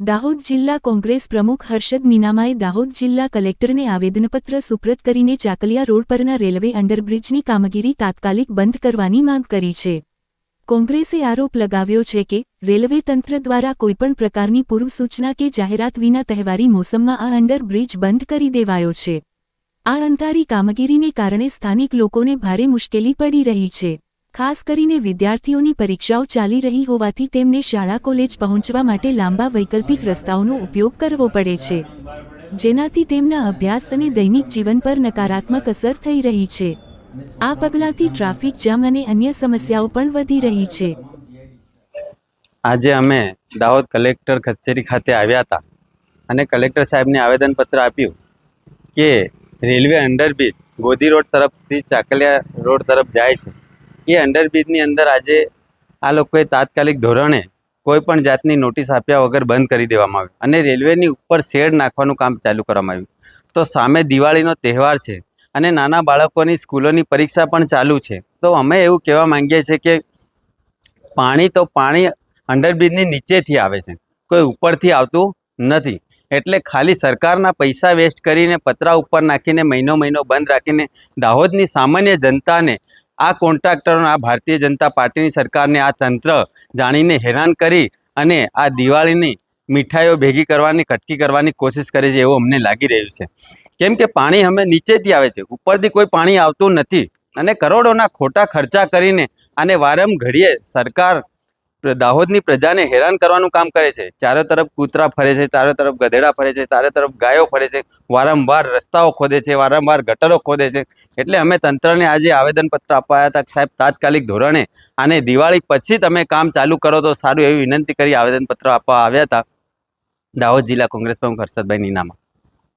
દાહોદ જિલ્લા કોંગ્રેસ પ્રમુખ હર્ષદ નીનામાએ દાહોદ જિલ્લા કલેક્ટરને આવેદનપત્ર સુપ્રત કરીને ચાકલિયા રોડ પરના રેલવે અંડરબ્રિજની કામગીરી તાત્કાલિક બંધ કરવાની માંગ કરી છે. કોંગ્રેસે આરોપ લગાવ્યો છે કે, રેલવે તંત્ર દ્વારા કોઈપણ પ્રકારની પૂર્વ સૂચના કે જાહેરાત વિના તહેવારી મોસમમાં આ અંડરબ્રિજ બંધ કરી દેવાયો છે. આ અંધારી કામગીરીને કારણે સ્થાનિક લોકોને ભારે મુશ્કેલી પડી રહી છે. ખાસ કરીને વિદ્યાર્થીઓની પરીક્ષાઓ ચાલી રહી હોવાથી તેમને શાળા કોલેજ પહોંચવા માટે લાંબા વૈકલ્પિક રસ્તાઓનો ઉપયોગ કરવો પડે છે, જેનાથી તેમના અભ્યાસ અને દૈનિક જીવન પર નકારાત્મક અસર થઈ રહી છે. આ પગલાંથી ટ્રાફિક જામ અને અન્ય સમસ્યાઓ પણ વધી રહી છે. આજે અમે દાહોદ કલેક્ટર કચેરી ખાતે આવ્યા હતા અને કલેક્ટર સાહેબને આવેદનપત્ર આપ્યું કે રેલવે અંડરબ્રિજ ગોધી રોડ તરફથી ચાકલિયા રોડ તરફ જાય છે. એ અંડરબ્રિજની અંદર આજે આ લોકોએ તાત્કાલિક ધોરણે કોઈ પણ જાતની નોટિસ આપ્યા વગર બંધ કરી દેવામાં આવી. અને રેલવેની ઉપર શેડ નાખવાનું કામ ચાલુ કરવામાં આવ્યું. તો સામે દિવાળીનો તહેવાર છે અને નાના બાળકોની સ્કૂલોની પરીક્ષા પણ ચાલુ છે. તો અમે એવું કહેવા માંગીએ છીએ કે પાણી તો પાણી અંડરબ્રિજની નીચેથી આવે છે. કોઈ ઉપરથી આવતું નથી. એટલે ખાલી સરકારના પૈસા વેસ્ટ કરીને પતરા ઉપર નાખીને મહિનો મહિનો બંધ રાખીને દાહોદની સામાન્ય જનતાને આ કોન્ટ્રાક્ટરોને આ ભારતીય જનતા પાર્ટીની સરકારને આ તંત્ર જાણીને હેરાન કરી અને આ દિવાળીની મીઠાઈઓ ભેગી કરવાની, કટકી કરવાની કોશિશ કરે છે એવું અમને લાગી રહ્યું છે. કેમ કે પાણી અમે નીચેથી આવે છે, ઉપરથી કોઈ પાણી આવતું નથી અને કરોડોના ખોટા ખર્ચા કરીને આને વારમ ઘડીએ સરકાર દાહોદની પ્રજાને હેરાન કરવાનું કામ કરે છે. ચારો તરફ કૂતરા ફરે છે, ચારો તરફ ગધેડા ફરે છે, ચારો તરફ ગાયો ફરે છે, વારંવાર રસ્તાઓ ખોદે છે, વારંવાર ગટરો ખોદે છે. એટલે અમે તંત્રને આજે આવેદનપત્ર આવ્યા હતા સાહેબ, તાત્કાલિક ધોરણે આને દિવાળી પછી તમે કામ ચાલુ કરો તો સારું એવી વિનંતી કરી આવેદનપત્ર આપવા આવ્યા હતા. દાહોદ જિલ્લા કોંગ્રેસ પ્રમુખ હર્ષદભાઈ નીનામા.